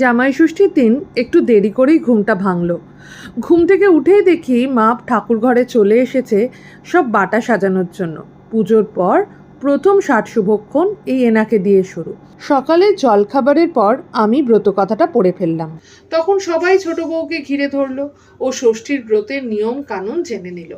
জামাই ষষ্ঠীর দিন একটু দেরি করেই ঘুমটা ভাঙল। ঘুম থেকে উঠেই দেখি মা ঠাকুর ঘরে চলে এসেছে সব বাটা সাজানোর জন্য। পুজোর পর প্রথম ষাট শুভক্ষণ এই এনাকে দিয়ে শুরু। সকালে জলখাবারের পর আমি ব্রত কথাটা পড়ে ফেললাম। তখন সবাই ছোট বউকে ঘিরে ধরলো ও ষষ্ঠীর ব্রতের নিয়ম কানুন জেনে নিল।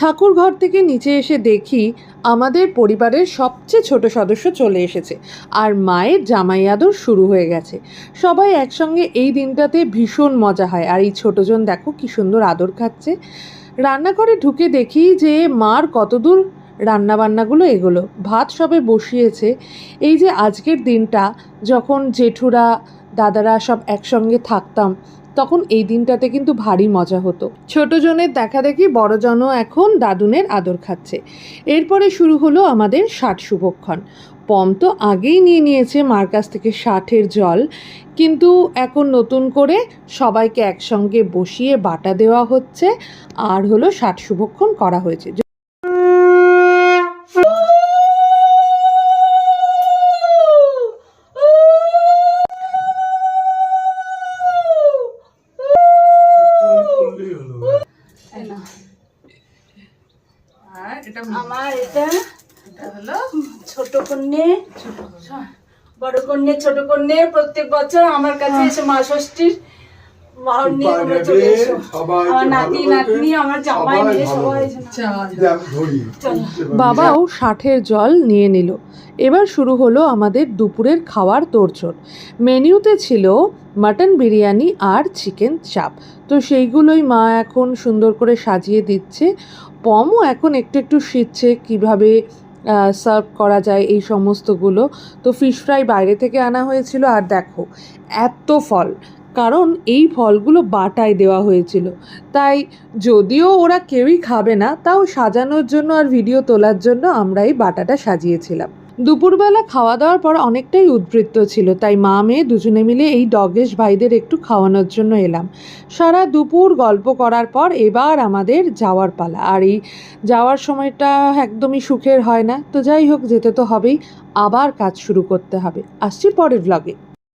ঠাকুর ঘর থেকে নিচে এসে দেখি আমাদের পরিবারের সবচেয়ে ছোট সদস্য চলে এসেছে আর মায়ের জামাই আদর শুরু হয়ে গেছে। সবাই একসঙ্গে এই দিনটাতে ভীষণ মজা হয় আর এই ছোটজন দেখো কি সুন্দর আদর খাচ্ছে। রান্নাঘরে ঢুকে দেখি যে মার কতদূর রান্নাবান্নাগুলো এগুলো। ভাত সবে বসিয়েছে। এই যে আজকের দিনটা, যখন জেঠুরা, দাদারা সব একসঙ্গে থাকতাম তখন এই দিনটাতে কিন্তু ভারী মজা হতো। ছোটজনের দেখা দেখি বড়জনও এখন দাদুনের আদর খাচ্ছে। এরপরে শুরু হলো আমাদের ষাট শুভক্ষণ। পম তো আগেই নিয়ে নিয়েছে মার কাছ থেকে ষাটের জল। কিন্তু এখন নতুন করে সবাইকে একসঙ্গে বসিয়ে বাটা দেওয়া হচ্ছে। আর হলো ষাট শুভক্ষণ করা হয়েছে। এটা আমার এটা হলো ছোট কন্যে বড় কন্যে ছোট কন্যে প্রত্যেক বছর আমার কাছে এসে মা ষষ্ঠীর বাবাও ষাটের জল নিয়ে নিল। এবার শুরু হলো আমাদের দুপুরের খাওয়ার তোড়জোড়। মেনিউতে ছিল মাটন বিরিয়ানি আর চিকেন চাপ। তো সেইগুলোই মা এখন সুন্দর করে সাজিয়ে দিচ্ছে। পমও এখন একটু একটু শিখছে কীভাবে সার্ভ করা যায় এই সমস্তগুলো। তো ফিশ ফ্রাই বাইরে থেকে আনা হয়েছিল আর দেখো এত ফল। কারণ এই ফলগুলো বাটায় দেওয়া হয়েছিল। তাই যদিও ওরা কেউই খাবে না, তাও সাজানোর জন্য আর ভিডিও তোলার জন্য আমরা এই বাটাটা সাজিয়েছিলাম। দুপুরবেলা খাওয়া দাওয়ার পর অনেকটাই উদ্বৃত্ত ছিল, তাই মা মেয়ে দুজনে মিলে এই ডগেশ ভাইদের একটু খাওয়ানোর জন্য এলাম। সারা দুপুর গল্প করার পর এবার আমাদের যাওয়ার পালা। আর এই যাওয়ার সময়টা একদমই সুখের হয় না। তো যাই হোক, যেতে তো হবেই। আবার কাজ শুরু করতে হবে। আসছি পরের ব্লগে